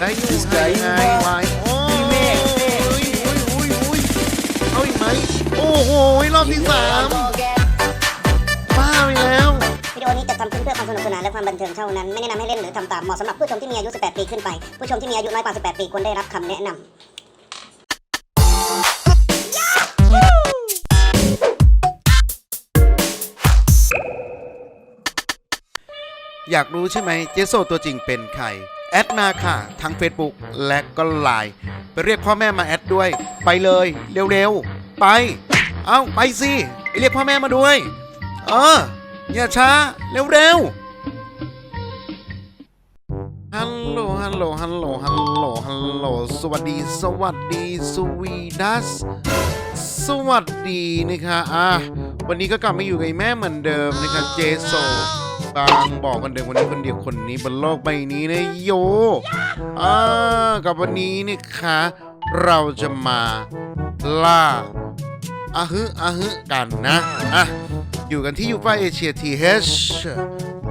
ได้อยู่ได้ไงวายโอ้ยมีเมฆเมฆอุ้ยอุ้ยอุ้ยอุ้ยเอาอีกไหมโอ้โหรอบที่สามบ้าไปแล้ววิดีโอนี้จัดทำขึ้นเพื่อความสนุกสนานและความบันเทิงเท่านั้น ไม่แนะนำให้เล่นหรือทำตามเหมาะสำหรับผู้ชมที่มีอายุ 18 ปีขึ้นไป ผู้ชมที่มีอายุน้อยกว่า 18 ปีควรได้รับคำแนะนำอยากรู้ใช่ไหมเจโซตัวจริงเป็นใคร แอดมาค่ะทั้ง Facebook และก็ไลน์ไปเรียกพ่อแม่มาแอดด้วย ไปเลยเร็วๆ ไป เอาไปสิไปเรียกพ่อแม่มาด้วย เอออย่าช้าเร็วๆฮัลโหล ฮัลโหล ฮัลโหล ฮัลโหล ฮัลโหล สวัสดี สวัสดี สวีดัส สวัสดีนะคะ อะ วันนี้ก็กลับมาอยู่กับแม่เหมือนเดิมนะคะ เจโซ บางบอกกันเดิมวันนี้คนเดียวคนนี้บนโลกใบนี้นะโยอ่ากับวันนี้นี่คะ เราจะมาล่าอะฮึอะฮึกันนะอะอยู่กันที่ยูฟ่าเอเชียทีเฮช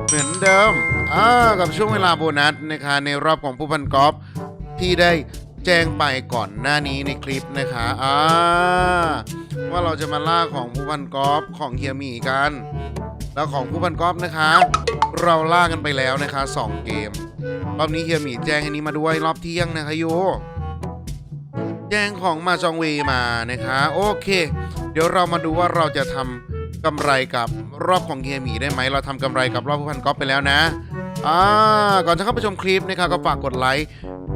เหมือนเดิมอ่ากับช่วงเวลาโบนัสนะคะในรอบของผู้พันกอล์ฟที่ได้แจ้งไปก่อนหน้านี้ในคลิปนะคะอ่าว่าเราจะมาล่าของผู้พันกอล์ฟของเฮียมีกัน แล้วของผู้พันกอฟนะคะ เราล่ากันไปแล้วนะคะ 2 เกม รอบนี้เฮียหมีแจ้งอันนี้มาด้วยรอบเที่ยงนะคะโยแจ้งของมาจองเวมานะคะโอเค เดี๋ยวเรามาดูว่าเราจะทำกำไรกับรอบของเฮียหมีได้ไหมเราทำกำไรกับรอบผู้พันกอฟไปแล้วนะอ่าก่อนจะเข้าไปชมคลิปนะคะก็ฝากกดไลค์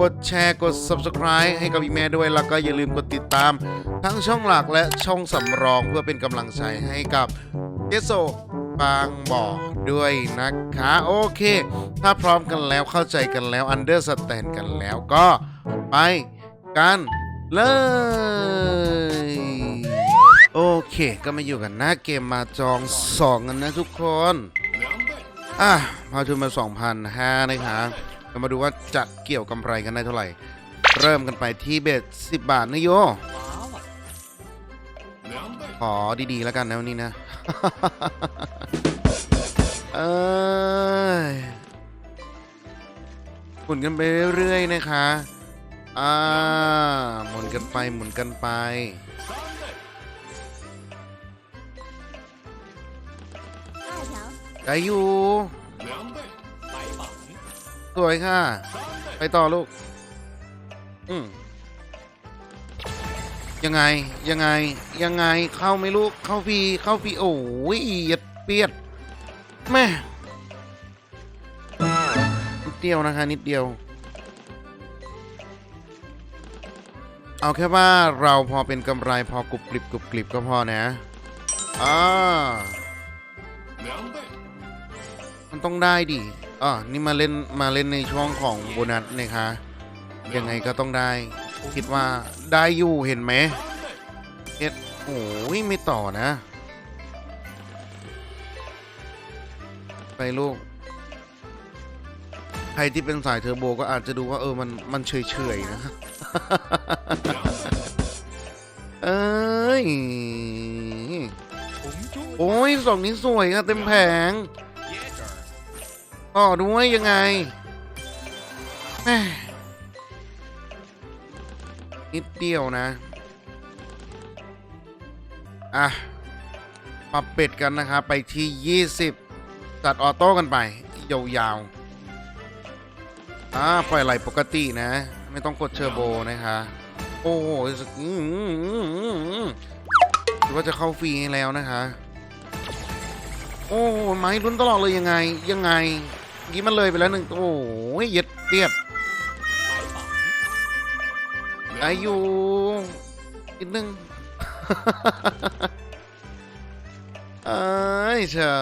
กดแชร์กด subscribe ให้กับอีแม่ด้วย แล้วก็อย่าลืมกดติดตาม ทั้งช่องหลักและช่องสำรองเพื่อเป็นกำลังใจให้กับเจโซ บางบ่อด้วยนะคะโอเค ถ้าพร้อมกันแล้วเข้าใจกันแล้ว understand กันแล้วก็ไปกันเลยโอเค ก็มาอยู่กันหน้าเกมมาจองสองกันนะทุกคน อะพาทุนมา2,005นะคะก็มาดูว่าจะเกี่ยวกำไรกันได้เท่าไหร่ เริ่มกันไปที่เบ็ด10 บาทนะโย ขอดีๆแล้วกันนะวันนี้นะ เอยหมุนกันไปเรื่อยๆนะคะ อ่า หมุนกันไปหมุนกันไป ได้อยู่ สวยค่ะ ไปต่อลูก อืม ยังไงยังไงยังไงเข้าไม่ลูกเข้าฟีเข้าฟีโอ้ยเหยียดเปียดแม่นิดเดียวนะคะนิดเดียว เอาแค่ว่าเราพอเป็นกำไรพอกรุบกริบกรุบกริบก็พอนะอ่ามันต้องได้ดิอ่านี่มาเล่นมาเล่นในช่วงของโบนัสนะคะยังไงก็ต้องได้ คิดว่าได้อยู่เห็นไหมเอ็ดโอ้ยไม่ต่อนะ ไปลูก ใครที่เป็นสายเทอร์โบก็อาจจะดูว่าเออมันมันเฉยๆนะ เอ้ย โอ้ยสองนี้สวยอะเต็มแผงต่อด้วยยังไงแม่ นิดเดียวนะ อะ ปรับเป็ดกันนะครับ ไปที่ 20 ตัดออโต้กันไป ยาวๆ อ่า ปล่อยไหลปกตินะ ไม่ต้องกดเชอร์โบนะคะ โอ้โหอืมคิดว่าจะเข้าฟรีแล้วนะคะ โอ้ไม้ลุ้นตลอดเลยยังไง ยังไงเมื่อกี้มันเลยไปแล้วหนึ่งโอ้ยเย็ดเปีย อายู่นิดนึงเอ้ยเชอ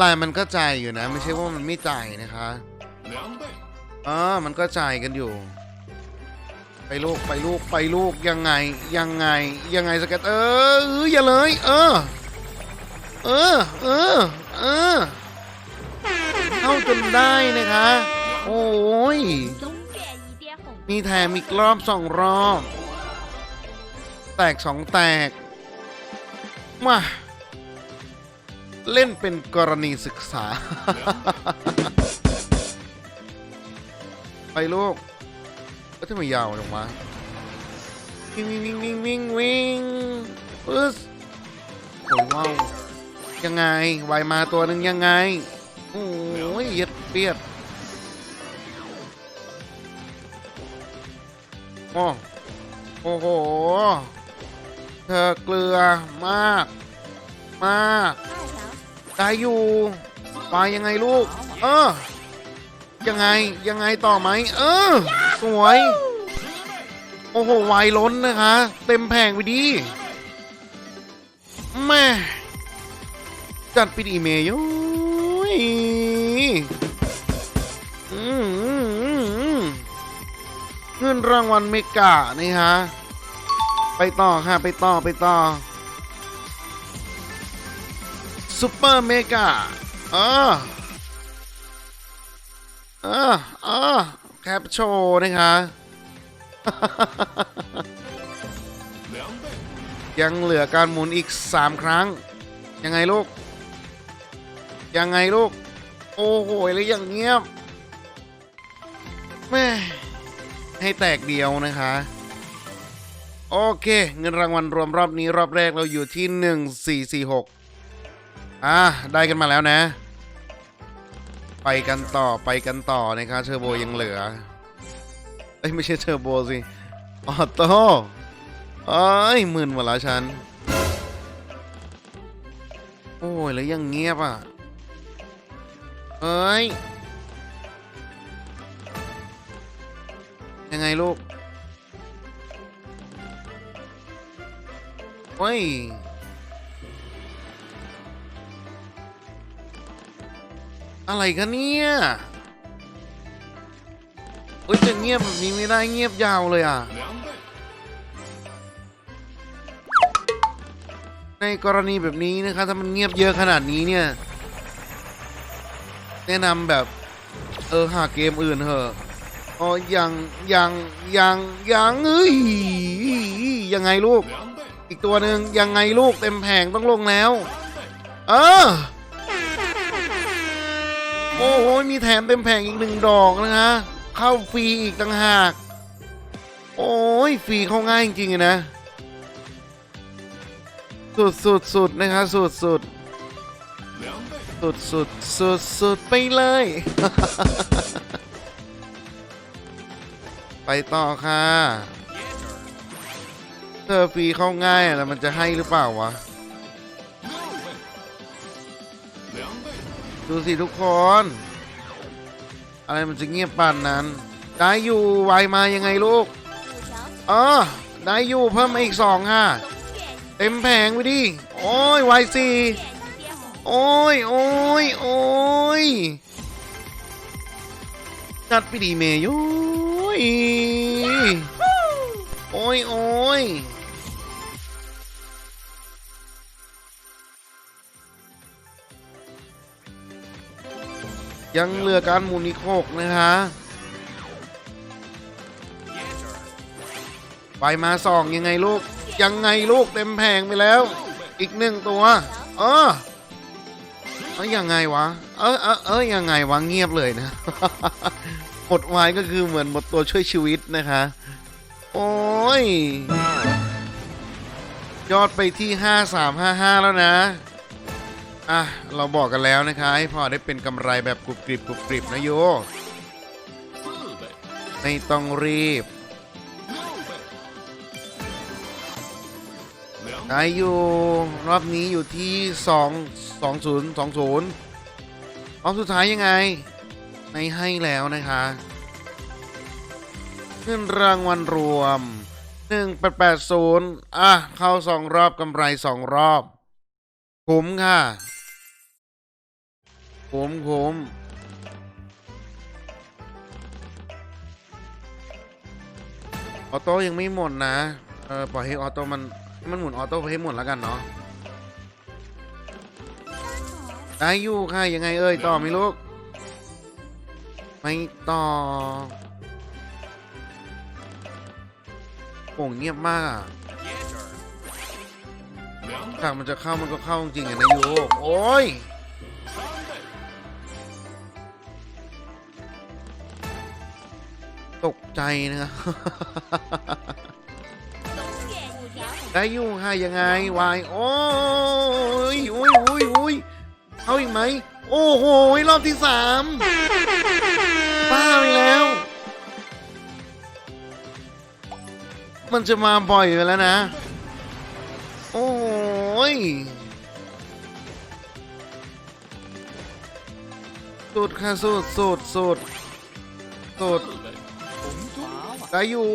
ลายมันก็ใจอยู่นะ ไม่ใช่ว่ามันไม่ใจนะคะอ๋อมันก็ใจกันอยู่ ไปลูกไปลูกไปลูกยังไงยังไงยังไงสเก็ตเอออย่าเลย เออ เออ เออ เออ เข้าจนได้นะคะ โอ้ย มีแถมอีกรอบสองรอบ แตกสองแตก มา เล่นเป็นกรณีศึกษา ไปลูกก็ทำไมยาวจังวะวิ่งวิ่งวิ่งวิ่งวิ่งวิ่งปึ๊สโอ้ยว้าวยังไงวายมาตัวหนึ่งยังไง โอ้ยเย็ดเปียด โอ้โอ้โห เธอเกลือมาก มากได้อยู่วายยังไงลูก เออ ยังไงยังไงต่อไหม เออ สวย โอ้โหวล้นนะคะ เต็มแผงไปดีแม่จัดปิดอีเมลยุ้ย เงินรางวัลเมกะนี่ฮะ ไปต่อค่ะไปต่อไปต่อซูเปอร์เมกะเออเออเออแคปโชว์นะคะยังเหลือการหมุนอีก 3 ครั้ง ยังไงลูก ยังไงลูก โอ้โหแล้วอย่างเงียบแม่ ให้แตกเดียวนะคะ โอเค เงินรางวัลรวมรอบนี้รอบแรกเราอยู่ที่ 1446 อะ ได้กันมาแล้วนะ ไปกันต่อไปกันต่อนะครับเทอร์โบยังเหลือ เอ้ย ไม่ใช่เทอร์โบสิ ออโต้เอ้ยหมื่นหมดแล้วฉัน โอ้ย แล้วยังเงียบอะเอ้ย ยังไงลูกเฮ้ยอะไรกันเนี่ยเอ้ยจะเงียบแบบนี้ไม่ได้เงียบยาวเลยอะ ในกรณีแบบนี้นะคะถ้ามันเงียบเยอะขนาดนี้เนี่ย แนะนำแบบ เออหาเกมอื่นเถอะ อ๋อยังยังยังยังเอ้ยยังไงลูก อีกตัวหนึ่งยังไงลูกเต็มแผงต้องลงแล้ว เออ โอ้โหมีแถมเต็มแผงอีกหนึ่งดอกนะฮะเข้าฟรีอีกต่างหาก โอ้ยฟรีเข้าง่ายจริงๆนะ สุดสุดสุดนะคะสุดสุดสุดสุดสุดสุดไปเลย ไปต่อค่ะเธอฟรีเข้าง่ายอะแล้วมันจะให้หรือเปล่าวะ ดูสิทุกคน อะไรมันจะเงียบปานนั้น ได้อยู่ไวมายังไงลูกเออได้อยู่เพิ่มมาอีกสองค่ะ เต็มแผงไปดิ โอ้ยไวสี่โอ้ยโอ้ยโอ้ยจัดไปดีเมย์ยุ้ ยโอ้ยโอ้ยยังเหลือการหมุนอีกหกนะคะไปมาสองยังไงลูก ยังไงลูกเต็มแผงไปแล้ว อีกหนึ่งตัว เออเอ้ยยังไงวะ เออเออเออยังไงวะเงียบเลยนะ หมดวายก็คือเหมือนหมดตัวช่วยชีวิตนะคะ โอ้ย ยอดไปที่ 5355 แล้วนะ อะ เราบอกกันแล้วนะคะ ให้พอได้เป็นกำไรแบบกรุบกริบกรุบกริบนะโย ไม่ต้องรีบ ได้อยู่รอบนี้อยู่ที่ 2 20 20รอบสุดท้ายยังไง ไม่ให้แล้วนะคะเงินรางวัลรวม 1880 อะ เข้า2รอบกำไร2รอบ คุ้มค่ะ คุ้มคุ้มออโต้ยังไม่หมดนะ เออ ปล่อยให้ออโต้มัน มันหมุนออโต้ไปให้หมดแล้วกันเนาะ ได้อยู่ค่ะ ยังไงเอ่ย ต่อไหมลูก ไม่ต่อโป่งเงียบมากอะถ้ามันจะเข้ามันก็เข้าจริงอะนายโยโอ้ยตกใจนะได้ยู่ค่ะยังไงวายโอ้ยโอ้ยโอ้ยโอ้ยเข้าอีกไหม โอ้โหรอบที่สาม มันจะมาบ่อยไปแล้วนะ โอ้ยสุดค่ะสุดสุดสุดสุดได้อยู่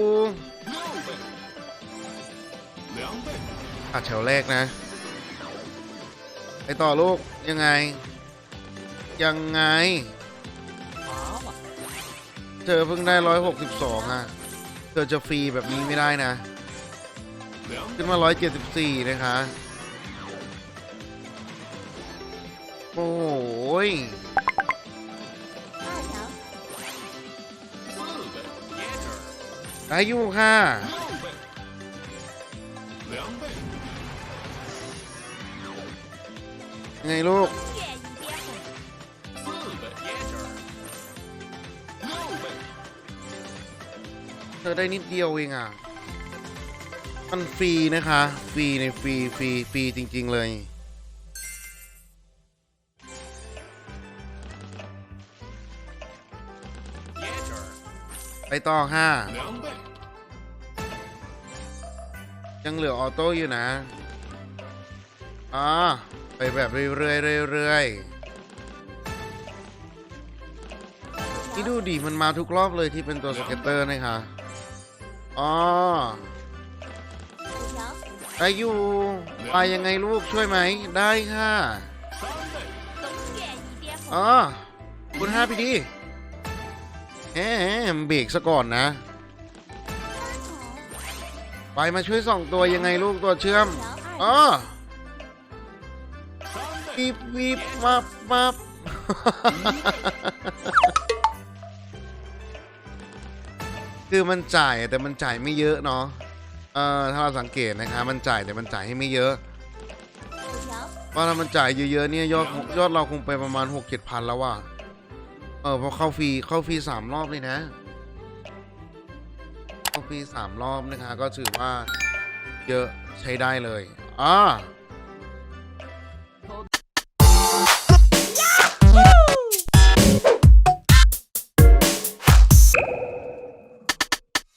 อัดแถวแรกนะไปต่อลูก ยังไง ยังไง เธอเพิ่งได้ร้อยหกสิบสองอะ เธอจะฟรีแบบนี้ไม่ได้นะ ขึ้นมาร้อยเจ็ดสิบสี่นะคะ โอ้ย二条，ได้อยู่ค่ะไงลูก เธอได้นิดเดียวเองอะ มันฟรีนะคะ ฟรีในฟรีฟรีฟรีจริง ๆ เลยไปต่อค่ะยังเหลือออโต้อยู่นะอ่าไปแบบเรื่อยๆเรื่อยๆนี่ดูดิมันมาทุกรอบเลยที่เป็นตัวสเก็ตเตอร์นะคะ อ๋ออายุไปยังไงลูกช่วยไหม ได้ค่ะอ๋อคุณห้าพี่ดีแหมเบรกซะก่อนนะ ไปมาช่วยส่องตัวยังไงลูกตัวเชื่อมอ๋อวิบวิบมาบมาบ คือมันจ่ายแต่มันจ่ายไม่เยอะเนาะเออถ้าเราสังเกตนะคะมันจ่ายแต่มันจ่ายให้ไม่เยอะ，เพราะถ้ามันจ่ายเยอะๆเนี่ยยอดยอดเราคงไปประมาณหกเจ็ดพันแล้วว่ะเออเพราะเข้าฟรีเข้าฟรีสามรอบเลยนะเข้าฟรีสามรอบนะคะก็ถือว่าเยอะใช้ได้เลยอ่า